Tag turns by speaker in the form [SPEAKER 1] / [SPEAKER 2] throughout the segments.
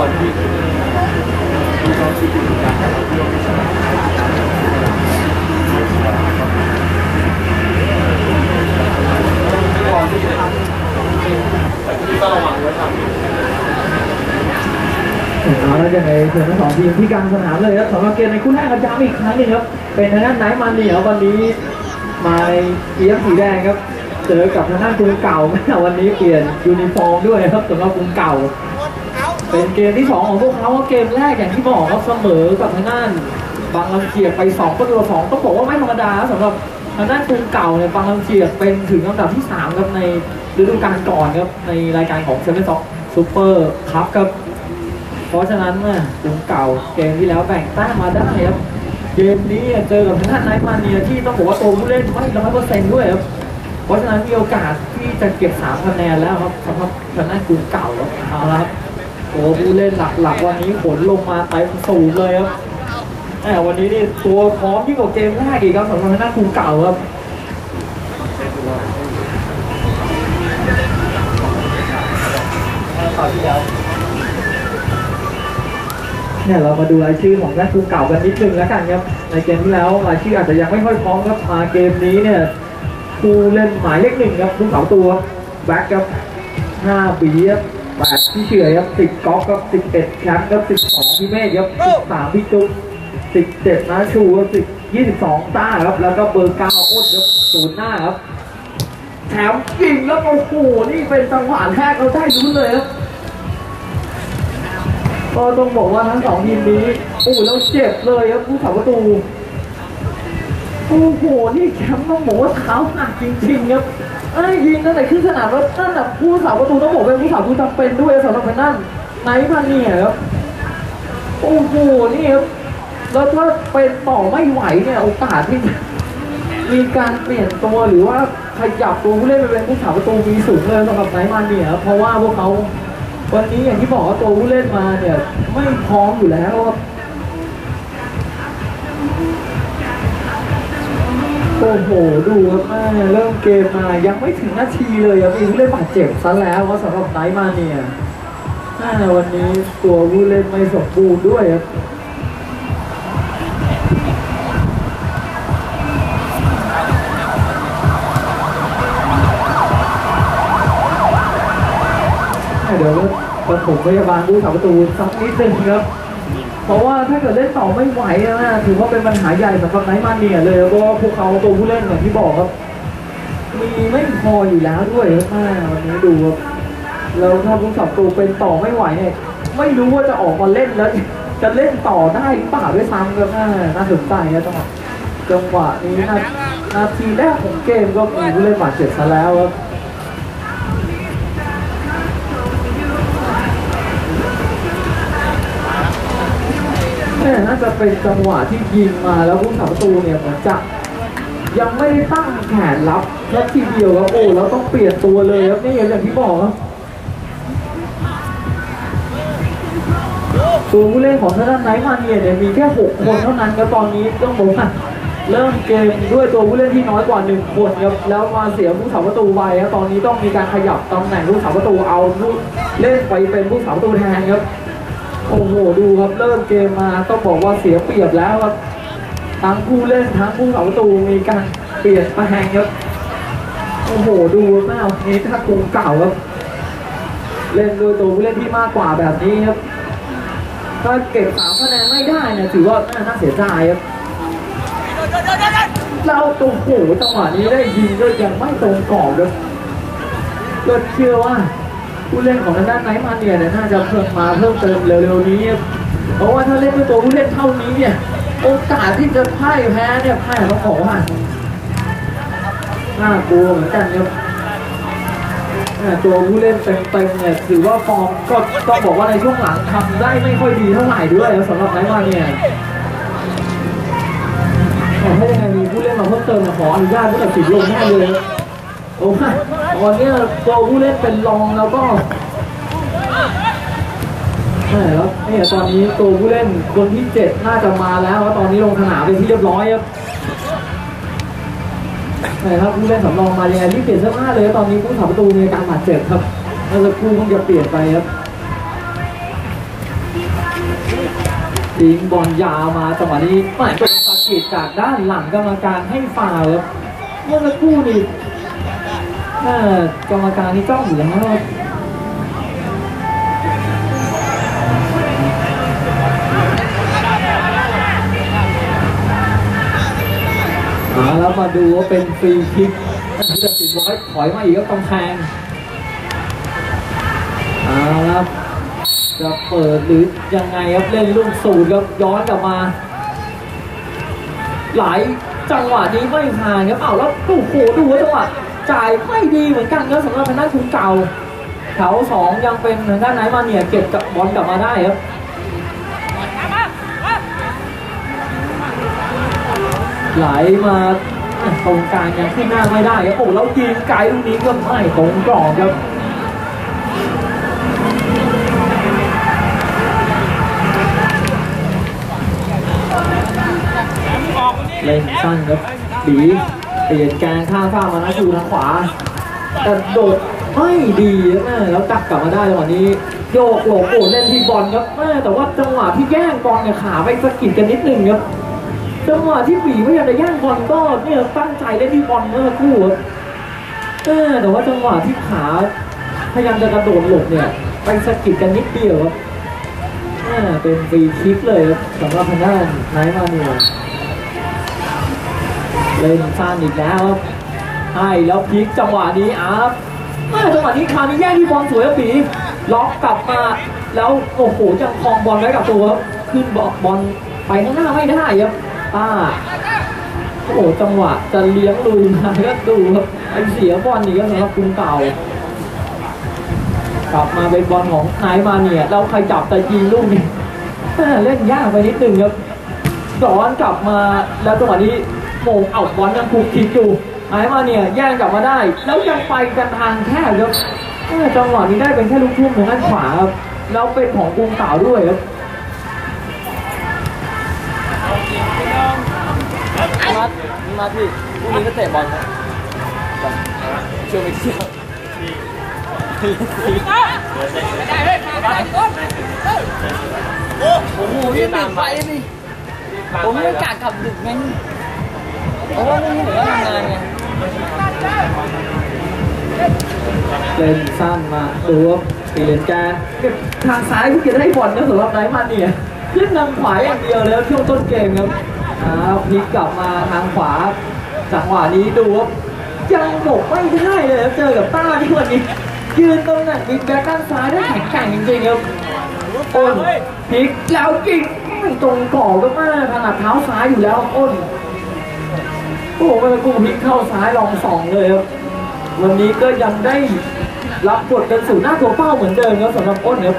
[SPEAKER 1] วันที่ที่เขาคิดถึงการเที่ยวที่สนามก่อนที่จะทำแต่ที่ต้องระวังไว้ทำ
[SPEAKER 2] เอาแล้วยังไงเชิญทั้งสองทีมที่กลางสนามเลยครับสำหรับเกมในคู่แรกครับย้ำอีกครั้งหนึงครับ เป็นทางด้านไนท์มันเหนียววันนี้มาเอียมสีแดงครับ เจอกับทางด้านกรุงเก่าแม่วันนี้เปลี่ยนยูนิฟอร์มด้วยครับสำหรับกรุงเก่า เป็นเกมที่สองของพวกเขาเกมแรกอย่างที่บอกครับเสมอกับทางด้านบางลำเจียกไป2ประตูต่อสองต้องบอกว่าไม่ธรรมดาสำหรับทางด้านกรุงเก่าเนี่ยบางลำเจียกเป็นถึงอันดับที่สามครับในฤดูกาลก่อนครับในรายการของเซเว่นซ็อกซูเปอร์คัพครับเพราะฉะนั้นเนี่ยกรุงเก่าเกมที่แล้วแบ่งแต้มมาได้ครับเกมนี้เจอกับทางด้านไนท์มาเนียที่ต้องบอกว่าตัวผู้เล่นไม่ร้อยเปอร์เซ็นต์ด้วยครับเพราะฉะนั้นมีโอกาสที่จะเก็บสามคะแนนแล้วครับสำหรับทางด้านกรุงเก่าครับเอาละครับ ตัวผู้เล่นหลักๆ วันนี้ผลลงมาเต็มสูงเลยครับแต่วันนี้นี่ตัวพร้อมยิ่งกว่าเกมแรกอีกครับสำหรับทางด้านกรุงเก่าครับเนี่ยเรามาดูรายชื่อของนักกรุงเก่ากันนิดนึงแล้วกันครับ ในเกมที่แล้วรายชื่ออาจจะยังไม่ค่อยพร้อมครับมาเกมนี้เนี่ยผู้เล่นหมายเลขหนึ่งครับลูกเสาตัวแบ็คครับห้าปีครับ แปดพี่เฉอยครับสิบก๊อกครับสิบเอ็ดแคมป์ครับสิบสองพี่เมฆครับสิบสามพี่จุ๊บสิบเจ็ดนาชูครับสิบยี่สิบสองต้าครับ แล้วก็เบอร์เก้าอ้นครับศูนย์หน้าครับ แถมยิงแล้วโอ้โหนี่เป็นจังหวะแรกเราได้ลุ้นเลยครับก็ต้องบอกว่าทั้งสองทีมนี้โอ้แล้วเจ็บเลยครับผู้สาประตูโอ้โหนี่แชมป์ต้องบอกว่าเท้าหนักจริงๆครับ ไอ้ยิงตั้งแต่ขึ้นสนามแล้วนั่นน่ะผู้สาวประตูต้องบอกเป็นผู้สาประตูจำเป็นด้วยสำหรับเป็นนั่นไนท์พันเนี่ยครับโอ้โหนี่ครับแล้วถ้าเป็นต่อไม่ไหวเนี่ยโอกาสที่มีการเปลี่ยนตัวหรือว่าขยับตัวผู้เล่นไปเป็นผู้สาวประตูมีสูงเลยสำหรับไนท์มันเนี่ยครับเพราะว่าพวกเขาวันนี้อย่างที่บอกว่าตัวผู้เล่นมาเนี่ยไม่พร้อมอยู่แล้วครับ โอ้โห ดูครับแม่เริ่มเกมมายังไม่ถึงนาทีเลยครับมีผู้เล่นบาดเจ็บซะแล้วว่าสำหรับไนท์มาเนี่ยวันนี้ตัวผู้เล่นไม่สมบูรณ์ด้วยครับเดี๋ยวปฐมพยาบาลผู้สาประตูสักนิดนึงครับ เพราะว่าถ้าเกิดเล่นต่อไม่ไหวนะถือว่าเป็นปัญหาใหญ่สำหรับไนท์มาเนียเลยเพราะว่าพวกเขาตัวผู้เล่นอย่างที่บอกครับ มีไม่พออยู่แล้วด้วยครับแม่วันนี้ดูครับแล้วถ้าผู้สับตูเป็นต่อไม่ไหวเนี่ยไม่รู้ว่าจะออกมาเล่นแล้ว จะเล่นต่อได้หรือเปล่าด้วยซ้ำครับแม่น่าสนใจนะจังหวะจังหวะนี้นานาทีแรกของเกมก็มีผู้เล่นบาดเจ็บซะแล้วครับ แม่น่าจะเป็นจังหวะที่ยิงมาแล้วผู้สาประตูเนี่ยเหมือนจะยังไม่ได้ตั้งแขนรับแล้วทีเดียวครับโอ้แล้วต้องเปลี่ยนตัวเลยครับนี่อย่างที่บอกครับตัวผู้เล่นของทางด้านไนท์มาเนียเนี่ยมีแค่หกคนเท่านั้นครับตอนนี้ต้องบอกว่าเริ่มเกมด้วยตัวผู้เล่นที่น้อยกว่าหนึ่งคนครับแล้วมาเสียผู้สาประตูไปครับตอนนี้ต้องมีการขยับตำแหน่งผู้สาประตูเอาผู้เล่นไปเป็นผู้สาประตูแทนครับ โอ้โหดูครับเริ่มเกมมาต้องบอกว่าเสียเปรียบแล้วครับทั้งผู้เล่นทั้งผู้สาตูมีการเปลี่ยนแปลงครับโอ้โหดูหน้าวันนี้ถ้ากรุงเก่าครับ เล่นโดยตัวผู้เล่นที่มากกว่าแบบนี้ครับ ถ้าเก็บสามคะแนนไม่ได้เนี่ยถือว่าน่าเสียใจครับเราตัวโหจังหวะนี้ได้ยิงก็ยังไม่ตรงกรอบเลยก็เชื่อว่า ผู้เล่นของทางด้านไนท์มาเนียเนี่ยน่าจะเพิ่มมาเพิ่มเติมเร็วๆนี้ เพราะว่าถ้าเล่นด้วยตัวผู้เล่นเท่านี้เนี่ยโอกาสที่จะพ่ายแพ้เนี่ยพ่ายต้องบอกว่าน่ากลัวเหมือนกันครับอ่าตัวผู้เล่นเต็มๆเนี่ยถือว่าฟอร์มก็ต้องบอกว่าในช่วงหลังทำได้ไม่ค่อยดีเท่าไหร่ด้วยสำหรับไนท์มาเนี่ยแต่ถ้ายังไงมีผู้เล่นมาเพิ่มเติมเนี่ยขออนุญาตผู้ตัดสินลงแน่เลย โอ้ยตอนนี้ตัวผู้เล่นเป็นรองแล้วก็ใช่ครับนี่ตอนนี้ตัวผู้เล่นคนที่เจ็ดน่าจะมาแล้วแล้วตอนนี้ลงสนามเป็นที่เรียบร้อยครับใช่ครับผู้เล่นสำรองมาเลยรีบเปลี่ยนเสื้อผ้าเลย ตอนนี้ผู้สาประตูมีอาการบาดเจ็บครับเมื่อสักครู่เพิ่งจะเปลี่ยนไปครับทิ้งบอลยาวมาจังหวะนี้แหม่เป็นสะกิดจากด้านหลังกรรมการให้ฟาวครับเมื่อสักครู่นี้ กรรมการนี่จ้องอยู่แล้วครับมาแล้วมาดูว่าเป็นฟรีคิกที่จะติดร้อยถอยมาอีกก็กำแพงเอาละครับจะเปิดหรือยังไงครับเล่นลูกสูตรครับย้อนกลับมา หลายจังหวะนี้ไม่ผ่านครับเอาแล้วโอ้โหดูว่าจังหวะ จ่ายไม่ดีเหมือนกันครับสำหรับทางด้านคุณเก่าแถวสองยังเป็นทางด้านไหนมาเนี่ยเก็บกับบอลกลับมาได้ครับไหลมาตรงกลางยังขึ้นหน้าไม่ได้ครับโอ้แล้วยิงไกลลูกนี้ก็ไม่ตรงกรอบครับเล่นสั้นครับบี เปลี่ยนแกนข้างข้างมานะชูทางขวา แต่โดดไม่ดีครับแม่แล้วจับกลับมาได้จังหวะนี้ โยกหลบโอ้เล่นที่บอลครับแม่แต่ว่าจังหวะที่แย่งบอลเนี่ยขาไปสะกิดกันนิดนึงครับจังหวะที่บีพยายามจะแย่งบอลก็เนี่ยตั้งใจเล่นที่บอลเมื่อคู่ครับเออแต่ว่าจังหวะที่ขาพยายามจะกระโดดหลบเนี่ยไปสะกิดกันนิดเดียวครับเป็นฟรีคิกเลยครับสำหรับทางด้านไนท์มาเนีย เล่นสั้นอีกแล้วครับให้แล้วพลิกจังหวะนี้อาร์ฟอ่าจังหวะนี้คราวนี้แย่งที่บอลสวยครับปีล็อกกลับมา แล้วโอ้โหยังคลองบอลไว้กับตัวครับขึ้นบอลบอลไปข้างหน้าไม่ได้ครับป้าโอ้โหจังหวะจะเลี้ยงลุยมาก็ดูครับไอเสียบอลนี่ก็สำหรับคุณเก่ากลับมาเป็นบอลของนายมาเนี่ยแล้วใครจับแต่ยิงลูกนี่เล่นยากไปนิดนึงครับย้อนกลับมาแล้วจังหวะนี้ โมงเอาบอลยังถูกทิ้งอยู่หายมาเนี่ยแย่งกลับมาได้ แล้วยังไปกันทางแคบครับเออจังหวะนี้ได้เป็นแค่ลูกทุ่มทางด้านขวาครับแล้วเป็นของกรุงเก่าด้วยครับ
[SPEAKER 3] มามาพี่พรุ่งนี้ก็เตะบอลนะชวนไปเที่ยวโอ้โหพี่ติดไฟนี่ผมไม่กล้าขับดึกไง เพราะว่าไม่มีเหลือทำงานไง
[SPEAKER 2] เล่นสั้นมาดูว่าเปลี่ยนแกทางซ้ายที่จะได้บอลก็สำหรับไนท์มันเนี่ยขึ้นทางขวาอย่างเดียวแล้วช่วงต้นเกมครับอ้าวพลิกกลับมาทางขวาจังหวะนี้ดูว่ายังหมกไม่ได้เลยเจอกับต้าที่วันนี้ ยืนตรงนั้นบิ๊กแบ็คด้านซ้ายได้แข็งแกร่งจริงๆครับอ้นพลิกแล้วกิ่งตรงกรอก็มากถนัดเท้าซ้ายอยู่แล้วอ้นโอ้โหเมื่อกู้พลิกเข้าซ้ายลองสองเลยครับวันนี้ก็ยังได้รับบทเป็นสู่หน้าตัวเป้าเหมือนเดิมครับสำหรับอ้นครับ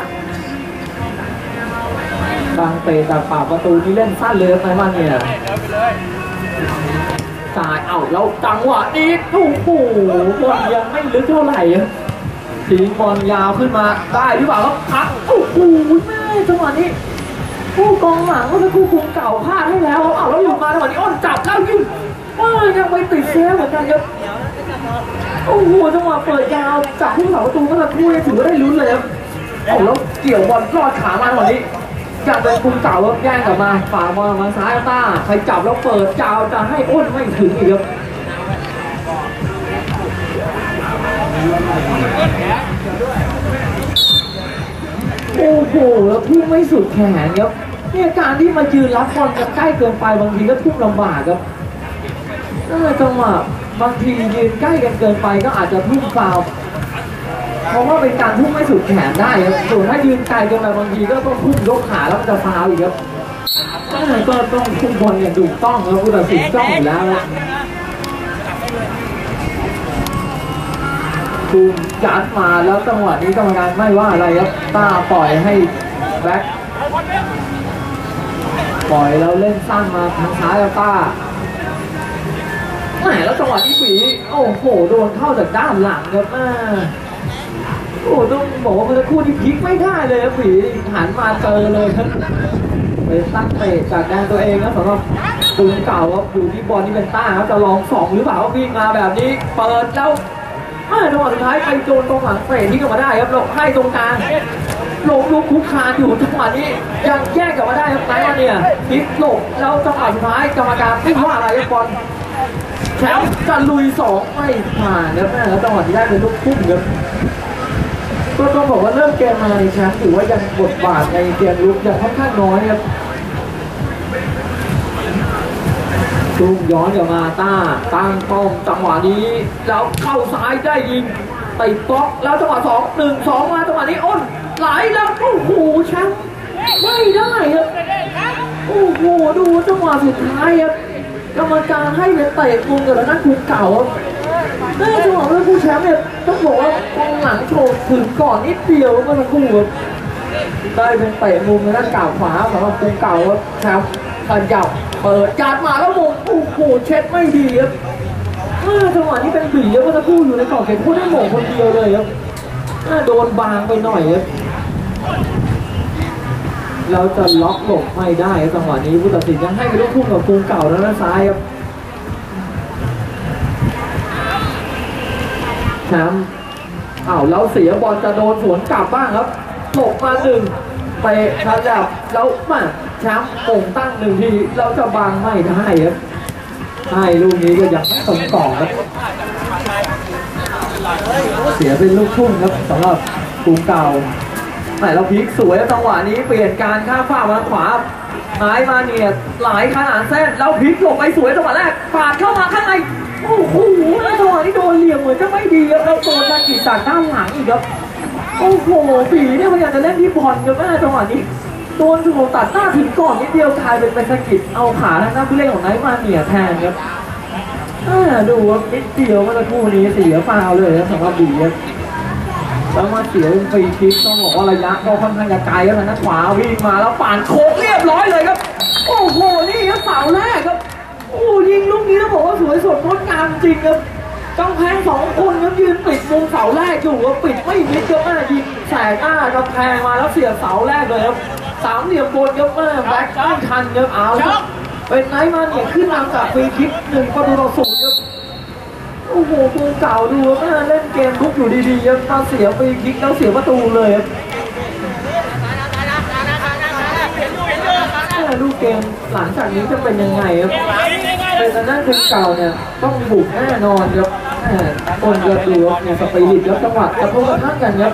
[SPEAKER 2] บางเตะจากปากประตูนี่เล่นสั้นเลยครับนายมันเนี่ยจ่ายเอ้าแล้วจังหวะนี้โอ้โหบอลยังไม่ลึกเท่าไหร่ทิ้งบอลยาวขึ้นมาได้หรือเปล่าครับพักโอ้โหแม่จังหวะนี้ผู้กองหลังเมื่อสักครู่คุมเก่าพลาดให้แล้วเอาแล้วหลุดมาจังหวะนี้อ้นจับแล้วยิง เออยังไปติดเซฟเหมือนกันครับโอ้โหจังหวะเปิดยาวจากผู้สาประตูเมื่อสักครู่เนี่ยถือว่าได้ลุ้นเลยครับโอ้แล้วเกี่ยวบอลรอดขามาวันนี้อยากเป็นคุมเก่าแล้วแย่งกลับมาฝ่าบอลมาซ้ายต้าใครจับแล้วเปิดยาวจะให้อ้นไม่ถึงอีกครับโอ้โหแล้วทุ่มไม่สุดแขนครับเนี่ยการที่มายืนรับบอลจะใกล้เกินไปบางทีก็ทุ่มลำบากครับ เออจังหวะบางทียืนใกล้กันเกินไปก็อาจจะทุ่มฟาวเพราะว่าเป็นการทุ่มไม่สุดแขนได้ครับส่วนถ้ายืนไกลเกินไปบางทีก็ต้องทุ่มยกขาแล้วมันจะฟาวอีกครับก็ต้องทุ่มบอลอย่างถูกต้องแล้วผู้ตัดสินจ้องอยู่แล้วครับคูมยัดมาแล้วจังหวะนี้กรรมการไม่ว่าอะไรครับต้าปล่อยให้แบ็คปล่อยแล้วเล่นสั้นมาทางซ้ายครับต้า แหมแล้วจังหวะที่ฝีโอ้โหโดนเข้าจากด้านหลังครับอ่าโอ้ต้องบอกว่าเมื่อสักครู่ที่พลิกไม่ได้เลยครับฝีหันมาเจอเลยครับเป็นตั้งเตะจากแดนตัวเองครับสำหรับตูนเก่าครับอยู่ที่บอลนี่เป็นต้าครับจะลองสองหรือเปล่าวิ่งมาแบบนี้ เปิดแล้วอ่าจังหวะสุดท้ายไปโจนตรงหลังเตะที่กลับมาได้ครับแล้วให้ตรงกลางลงลุกคุกคานอยู่จังหวะนี้ยังแยกกลับมาได้ครับไนท์เนี่ยพลิกหลบแล้วจังหวะสุดท้ายกรรมการไม่ว่าอะไรครับบอล แชมป์จะลุยสองไม่ผ่านครับแม่แล้วจังหวะที่ได้เป็นลูกพุ่งครับก็ต้องบอกว่าเริ่มเกมมาในแชมป์ถือว่ายังบทบาทในเกมลุกยังค่อนข้างน้อยครับตุ้มย้อนกลับมาต้าตั้งป้อมจังหวะนี้แล้วเข้าซ้ายได้ยิงไปบล็อกแล้วจังหวะสองหนึ่งสองมาจังหวะนี้อ้นไหลแล้วโอ้โหแชมป์ไม่ได้ครับโอ้โหดูจังหวะสุดท้ายครับ กรรมการให้เป็นเตะมุมกับแล้วนั่นคุณเก่าครับแม่จังหวะเมื่อคู่แชมป์เนี่ยต้องบอกว่ากองหลังโฉบถึงก่อนนิดเดียวเมื่อสักครู่ครับได้เป็นเตะมุมในด้านก่าวขวาสำหรับกรุงเก่าครับแชมป์ขยับเปิดยัดมาแล้วมงโอ้โหเช็ดไม่ดีครับเออจังหวะนี้เป็นบีเมื่อสักครู่อยู่ในกรอบเขตพูดได้หมงคนเดียวเลยครับโดนบางไปหน่อยครับ เราจะล็อกหลบไม่ได้ครับจังหวะนี้ผู้ตัดสินยังให้ไปลูกทุ่งกับกรุงเก่าด้านซ้ายครับแชมป์อ้าวแล้วเสียบอลจะโดนสวนกลับบ้างครับหลบมาหนึ่งเตะขยับแล้วมาแชมป์โป่งตั้งหนึ่งทีเราจะบังไม่ได้ครับให้ลูกนี้ก็ยังไม่ตรงต่อครับเสียเป็นลูกทุ่งครับสำหรับกรุงเก่า แต่เราพลิกสวยจังหวะนี้เปลี่ยนการข้ามฟ้ามาขวาหายมาเนี่ยหลายขนาดเส้นแล้วพลิกหลบไปสวยจังหวะแรกปาดเข้ามาข้างในโอ้โหแล้วจังหวะนี้โดนเหลี่ยมเหมือนจะไม่ดีครับแล้วโดนนากิจากด้านหลังอีกครับโอ้โหปีเนี่ยพยายามจะเล่นที่บอลกันแม่จังหวะนี้โดนถูกตัดหน้าถึงก่อนนิดเดียวกลายเป็นไปสะกิดเอาขาทางหน้าผู้เล่นของไนท์มาเหนียแทนครับดูว่านิดเดียวเมื่อสักครู่นี้เสียฟาวเลยนะสำหรับบีครับ แล้วมาเสียเป็นฟรีคิกต้องบอกว่าระยะก็ค่อนข้างจะไกลครับทางด้านขวาวิ่งมาแล้วป่านโค้งเรียบร้อยเลยครับ โอ้โหนี่ครับเสาแรกครับโอ้ยิงลูกนี้ต้องบอกว่าสวยสดงดงามจริงครับกำแพงสองคนครับยืนปิดมุมเสาแรกอยู่ครับปิดไม่มิดครับแม่ยิงแสกหน้ากำแพงมาแล้วเสียบเสาแรกเลยครับสามเหลี่ยมบนครับแม่แบ็คไม่ทันครับเอาครับเป็นไนท์มาเนี่ยขึ้นนำจากฟรีคิกหนึ่งประตูต่อศูนย์ครับ โอ้โหตูเก่าดูแม่เล่นเกมทุกอยู่ดีๆครับมาเสียฟรีคิกแล้วเสียประตูเลยครับลูกเกมหลังจากนี้จะเป็นยังไงครับเป็นทางด้านคนเก่าเนี่ยต้องบุกแน่นอนครับคนเกือบดูเนี่ยสปิริตครับจังหวะกระทบกระทั่งกันครับ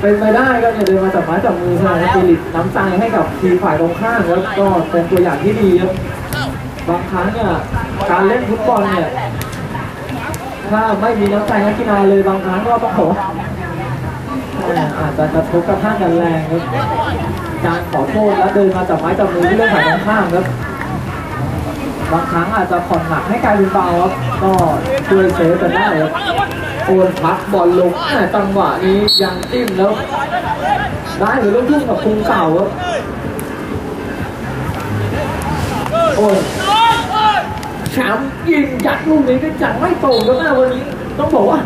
[SPEAKER 2] เป็นไปได้ครับเนี่ยเดินมาจับไม้จับมือแสดงสปิริตน้ำใจให้กับทีมฝ่ายตรงข้ามครับก็เป็นตัวอย่างที่ดีครับบางครั้งเนี่ยการเล่นฟุตบอลเนี่ย ถ้าไม่มีน้ำใจนักกีฬาเลยบางครั้งก็ต้องขออาจจะกระทบกระทั่งกันแรงครับการขอโทษแล้วเดินมาจับไม้จับมือที่เล่นฝ่ายตรงข้ามครับบางครั้งอาจจะผ่อนหนักให้กลายเป็นเบาครับก็ช่วยเซฟกันได้ครับโอนพักบอลลงจังหวะนี้ยังจิ้มแล้วได้หรือลูกทุ่งกับคุงเก่าครับโอ้ ยแชมป์ยิงยัดลูกนี้ก็จัดไม่ตรงครับแม่วันนี้ ต้องบอกว่า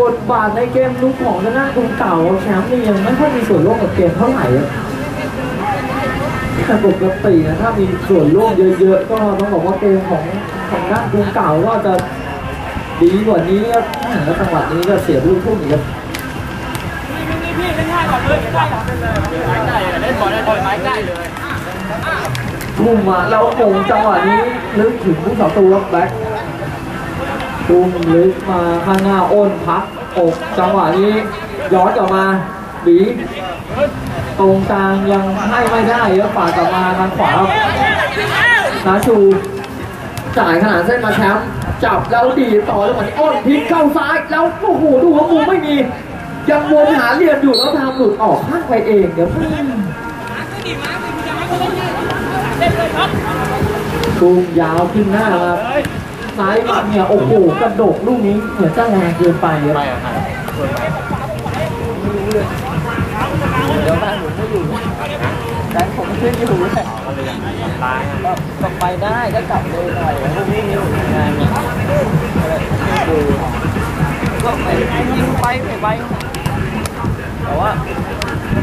[SPEAKER 2] บทบาทในเกมลุกของทางด้านคุงเก่าแชมป์นี่ยังไม่ค่อยมีส่วนร่วมกับเกมเท่าไหร่รับแต่ปกตินะถ้ามีส่วนร่วมเยอะๆก็ต้องบอกว่าเกมของของด้านกรุงเก่าก็จะดีกว่านี้ครับแล้วจังหวะนี้ก็เสียลูกทุ่งอีกครับ
[SPEAKER 3] เล่นบอลได้บอลไม้ใกล้เลย
[SPEAKER 2] ทุ่มมาแล้วโมงจังหวะนี้ลึกถึงผู้สาประตูครับแบ็คทุ่มลึกมาข้างหน้าอ้นพักอกจังหวะนี้ย้อนกลับมาบีตรงกลางยังให้ไม่ได้ครับฝากกลับมาทางขวาครับนาชูจ่ายขนาดเส้นมาแชมป์จับแล้วดีต่อแล้วเหมือนอ้นพลิกเข้าซ้ายแล้วโอ้โหดูว่ามุมไม่มี ยังวนหาเหลี่ยมอยู่แล้วทำหลุดออกข้างไปเองเดี๋ยว ตูมยาวขึ้นหน้าครับซ้ายมาเนี่ยโอ้โหกระโดดลูกนี้เหมือนจะแรงเกินไปครับ
[SPEAKER 3] เดี๋ยวบ้านผมไม่อยู่แฟนผมขึ้นอยู่เลยกลับไปได้ก็กลับเลยหน่อยพรุ่งนี้มีงานเนี่ยดูก็ไปยิงไปไปไปแต่ว่า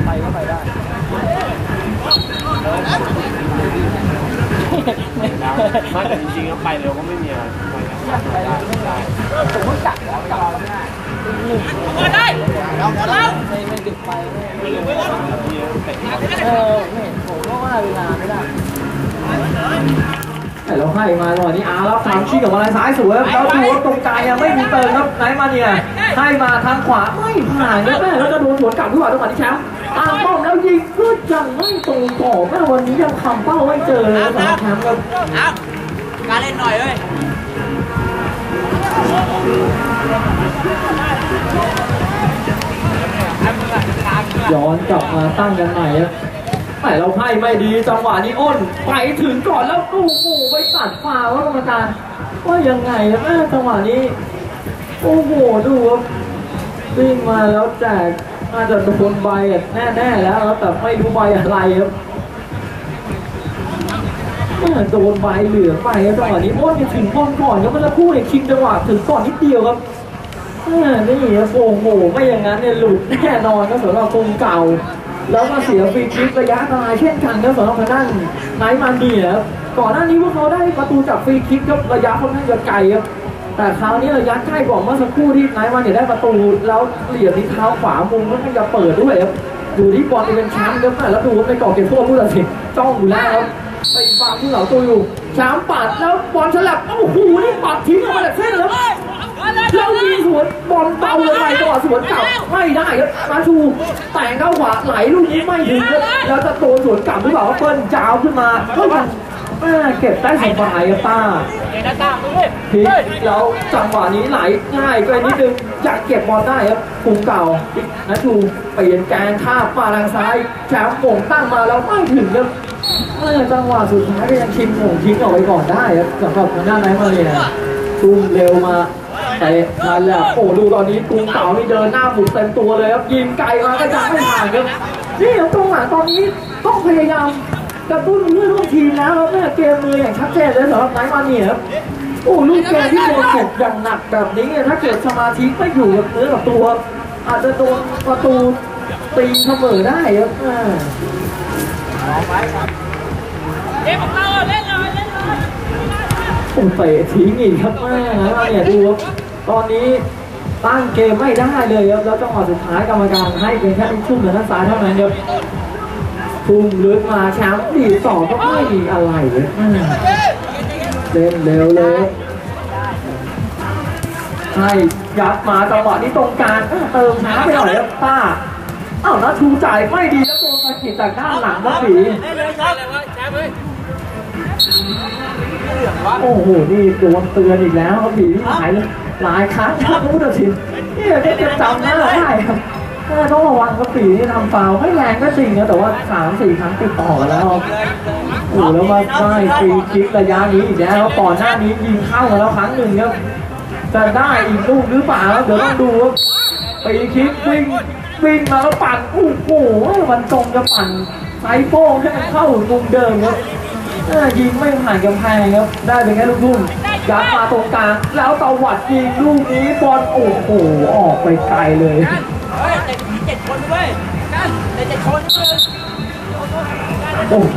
[SPEAKER 3] ไปก็ไปได้
[SPEAKER 1] ไม่แต่จริงๆก็ไปเร็วก็ไม่มีอะไร
[SPEAKER 3] ผมก็กลับแล้วกลับแล้วหนึ่งได้ไม่ไม่ดึกไปเออไม่เห็นผมก็ว่าเวลาไม่ได้
[SPEAKER 2] แต่เราให้มาหน่อยนี่อารับทางชี้กับมาลายซ้ายสวยครับแล้วดูว่าตรงกลางยังไม่มีเติมครับไหนมาเนี่ยให้มาทางขวาไม่ผ่านครับแม่แล้วจะโดนสวนกลับด้วยจังหวะนี้แชมป์ ตามป้อมแล้วยิงก็ยังไม่ตรงกรอบแม่วันนี้ยังคำเป้าไม่เจอเลยสำหรับแชมป์ครับ
[SPEAKER 3] เอาการเล่นหน่อยเว้ย
[SPEAKER 2] ย้อนกลับมาตั้งกันใหม่ครับแต่เราให้ไม่ดีจังหวะนี้อ้น ไปถึงก่อนแล้วโอ้โหไปตัดฟาวว่ากรรมการว่ายังไงครับแม่จังหวะนี้ โอ้โหดูครับวิ่งมาแล้วแจก น่าจะโดนใบแน่ๆแล้วครับแต่ไม่รู้ใบอะไรครับโดนใบเหลืองไปครับจังหวะนี้อ้นไปถึงบอลก่อนครับเมื่อสักครู่เนี่ยชิงจังหวะถึงก่อนนิดเดียวครับนี่ครับโอ้โหไม่อย่างนั้นเนี่ยหลุดแน่นอนครับสำหรับกงเก่า แล้วก็เสียฟรีคิกระยะตายเช่นกันครับสำหรับทางด้านไนท์มันดีครับก่อนหน้านี้พวกเขาได้ประตูจากฟรีคิกครับระยะค่อนข้างจะไกลครับ แต่คราวนี้ระยะใกล้กว่าเมื่อสักครู่ที่ไนท์มันเนี่ยได้ประตู แล้วเหลี่ยมที่เท้าขวามุมค่อนข้างจะเปิดด้วยครับอยู่ที่บอลเป็นแชมป์ครับแล้วดูว่าในกรอบเก็บโทษผู้ตัดสินจ้องอยู่แล้วครับไปฟังผู้เหล่าตัวอยู่แชมป์ปัดแล้วบอลฉลับโอ้โหนี่ปัดทิ้งออกมาจากเส้นแล้วแล้วมีสวนบอลเบาลงไปจังหวะสวนกลับไม่ได้ครับมาชูแต่งเข้าขวาไหลลูกนี้ไม่ถึงแล้วจะโดนสวนกลับหรือเปล่าเปิ้ลจาวขึ้นมาก็ยัง แม่เก็บได้สบายครับป้า
[SPEAKER 3] เอ็นตาด้วย
[SPEAKER 2] พลิกแล้วจังหวะนี้ไหลง่ายไปนิดนึงอยากเก็บบอลได้ครับกรุงเก่านะชูเปลี่ยนแกนข้ามมาทางซ้ายแชมป์โป่งตั้งมาแล้วไม่ถึงครับเออจังหวะสุดท้ายก็ยังชิงโป่งทิ้งเอาไว้ก่อนได้ครับสำหรับทางด้านไหนมาเลยนะตุ้มเร็วมาแต่นั่นแหละโอ้ดูตอนนี้กรุงเก่านี่เดินหน้าหมุนเต็มตัวเลยครับยิงไกลมาก็ยังไม่ผ่านครับนี่ครับตรงหลังตอนนี้ต้องพยายาม กระตุ้นเพื่อนร่วมทีมแล้วครับแม่เกมมืออย่างชัดเจนเลยสำหรับไนท์มาเนี่ยครับโอ้ลูกเกมที่โดนเก็บอย่างหนักแบบนี้เนี่ยถ้าเกิดสมาธิไม่อยู่กับเนื้อกับตัว อาจจะโดนประตูตีเสมอได้ครับอ่า
[SPEAKER 3] เอ็มของเราเล่นเลยเล่นเลย
[SPEAKER 2] โอ้เตะทิ้งอีกครับแม่นะเนี่ยดูครับตอนนี้ตั้งเกมไม่ได้เลยครับแล้วจังหวะสุดท้ายกรรมการให้เพียงแค่ลูกชุ่มเหนือด้านซ้ายเท่านั้นครับ ทุ่มลึกมาแชมป์ดีสองก็ไม่มีอะไรเลยอืมเล่นเร็วเลยให้ยัดมาจังหวะนี้ตรงกลางเออเติมช้าไปหน่อยครับป้าอ้าวนะชูจ่ายไม่ดีแล้วโดนสะกิดจากด้านหลังครับผี
[SPEAKER 3] เล่นเลยครับแชมป์เฮ้ย
[SPEAKER 2] โอ้โห นี่โดนเตือนอีกแล้วครับผีหายหลายครั้งครับผู้ตัดสินนี่ก็จะจำหน้าได้ครับเออ ต้องระวังครับผีนี่ทำฟาวไม่แรงก็จริงนะแต่ว่าสามสี่ครั้งติดต่อกันแล้วโอ้โหแล้วมาได้ฟรีคิกระยะนี้อีกแล้วก่อนหน้านี้ยิงเข้ามาแล้วครั้งหนึ่งครับจะได้อีกลูกหรือเปล่าเดี๋ยวต้องดูครับฟรีคิกวิ่งวิ่งมาแล้วปั่นโอ้โหมันตรงจะปั่นไซโป้งให้มันเข้ามุมเดิมครับยิงไม่ผ่านกำแพงครับได้เป็นแค่ลูกทุ่มยัดมาตรงกลางแล้วตะวัดยิงลูกนี้บอลโอ้โหออกไปไกลเลย
[SPEAKER 3] จ็ดคนด้วยกันเด็กเจ็ดคนด้วย
[SPEAKER 2] โอ้โห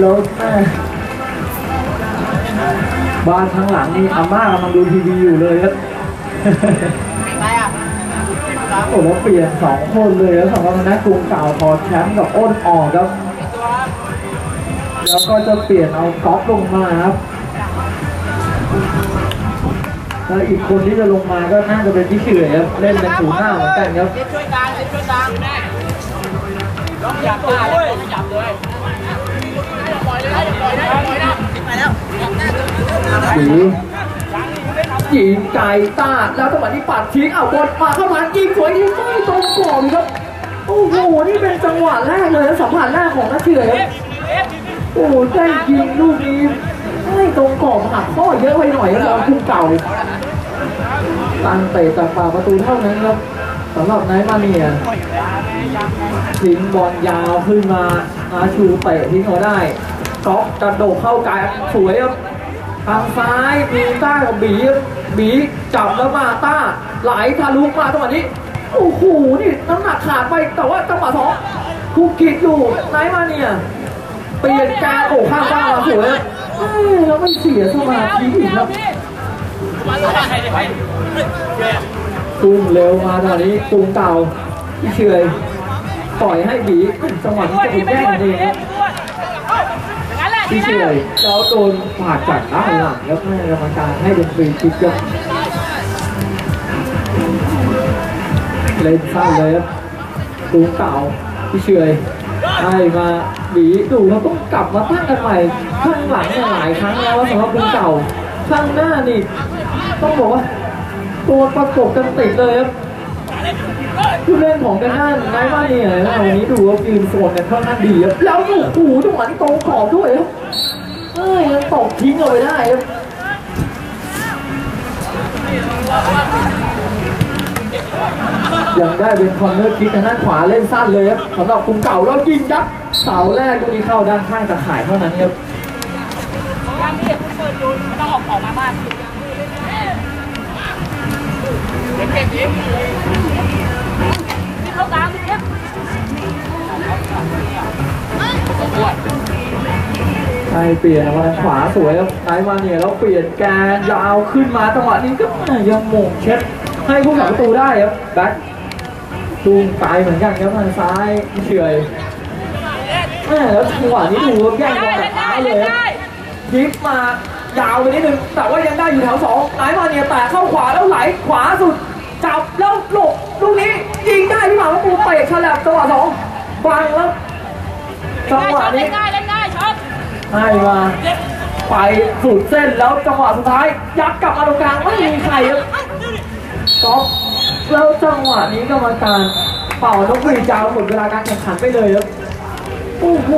[SPEAKER 2] แล้วแม่บ้านข้างหลังนี่อาม่ากำลังดูทีวีอยู่เลยครับ
[SPEAKER 3] ใครอะ
[SPEAKER 2] โอ้แล้วเปลี่ยนสองคนเลยแล้วสำหรับนักกรุงเก่าพอแชมป์กับอ้นออกครับ แล้วก็จะเปลี่ยนเอาก๊อฟลงมาครับแล้วอีกคนที่จะลงมาก็น่าจะเป็นพี่เฉื่อยครับ เล่นเป็นศูนย์หน้าเหมือนกันครับ
[SPEAKER 3] เล่นช่วยกลางเล่นช่ วยกลางต้องหยับได้เลยต้องหยับเลยปล่อยได้ปล่อยได้ปล่อยได้ไปแล้ว
[SPEAKER 2] สียิงไก่ตาแล้วจังหวะนี้ปัดทิ้งเอาบอลมาเข้ามายิงสวยยิงไม่ตรงกรอบครับโอ้โหนี่เป็นจังหวะแรกเลยนะสัมผัสแรกของนักเฉื่อยครับโอ้โหได้ยิงลูกนี้ไม่ตรงกรอบหักข้อเยอะไปหน่อยครับเราทุ่งเก่าตั้งเตะจากปาประตูเท่านั้นครับ สำหรับไนท์มาเนียทิ้งบอลยาวขึ้นมาอาชูเตะทิ้งเอาได้ก๊อกกระโดดเข้ากายสวยครับทางซ้ายมีต้ากับบีบีจับแล้วมาต้าไหลทะลุมาจังหวะนี้โอ้โหนี่น้ำหนักขาดไปแต่ว่าจังหวะสองคุกกิดอยู่ไนท์มาเนียเปลี่ยนการโอ้ข้างบ้านมาสวยแล้วไม่เสียสมาธิอีกครับ ตุ้มเร็วมาตอนนี้ตุ้มเก่าพี่เฉยปล่อยให้บีจังหวะนี้จะถูกแย่งกันเองครับพี่เฉยแล้วโดนผาดจากด้านหลังครับแม่กรรมการให้เป็นฟรีคิกครับเล่นสั้นเลยครับตูเก่าพี่เฉยให้มาบีดูเขาต้องกลับมาตั้งกันใหม่ข้างหลังเนี่ยหลายครั้งแล้วสำหรับตูเก่าข้างหน้านี่ต้องบอกว่า ตัวประกบกันติดเลยครับผู้เล่นของกันนั่นนายว่าเนี่ยนะวันนี้ดูว่ายืนโซนกันค่อนข้างดีครับแล้วโอ้โหจังหวะที่ตรงขอบด้วยครับเอ้ยยังตกทิ้งเอาไปได้ครับยังได้เป็นคอนเนอร์คิกทางด้านขวาเล่นสั้นเลยครับสำหรับกลุ่มเก่าแล้วยิงยัดเสาแรกตรงนี้เข้าด้านข้างตะข่ายเท่านั้นครับ
[SPEAKER 3] ยังนี่คุณเปิดดูไม่ต้องออกออกมาบ้าน เดี๋ยวเก็บยิงที่เขาตามเนี่ย
[SPEAKER 2] ใช่เปลี่ยนมาขวาสวยครับไนท์มาเนี่ยแล้วเปลี่ยนแกนยาวขึ้นมาจังหวะนี้ก็ยังหม่งเช็ดให้ผู้สัประตูได้ครับแบ็คตูมตายเหมือนกันครับทางซ้ายเฉยแม่แล้วจังหวะนี้ดูแย่งบอลจาเท้าเลยครับยิบมา ยาวไปนิดนึงแต่ว่ายังได้อยู่แถวสองไนท์มาเนี่ยแตะเข้าขวาแล้วไหลขวาสุดจับแล้วหลบลูกนี้ยิงได้พี่หมาว่าปูเตะฉลับจังหวะสองฟังแล้วจังหวะ
[SPEAKER 3] เล่
[SPEAKER 2] นี้
[SPEAKER 3] นง่ายเล่นง่ายช็อต
[SPEAKER 2] ให้มาไปสุดเส้นแล้วจังหวะสุดท้าย ยัดกลับมาตรงกลางไม่มีใครครับก๊อฟแล้วจังหวะนี้กรรมการเป่านกหวีดยาวหมดเวลาการแข่งขันไปเลยครับโอ้โห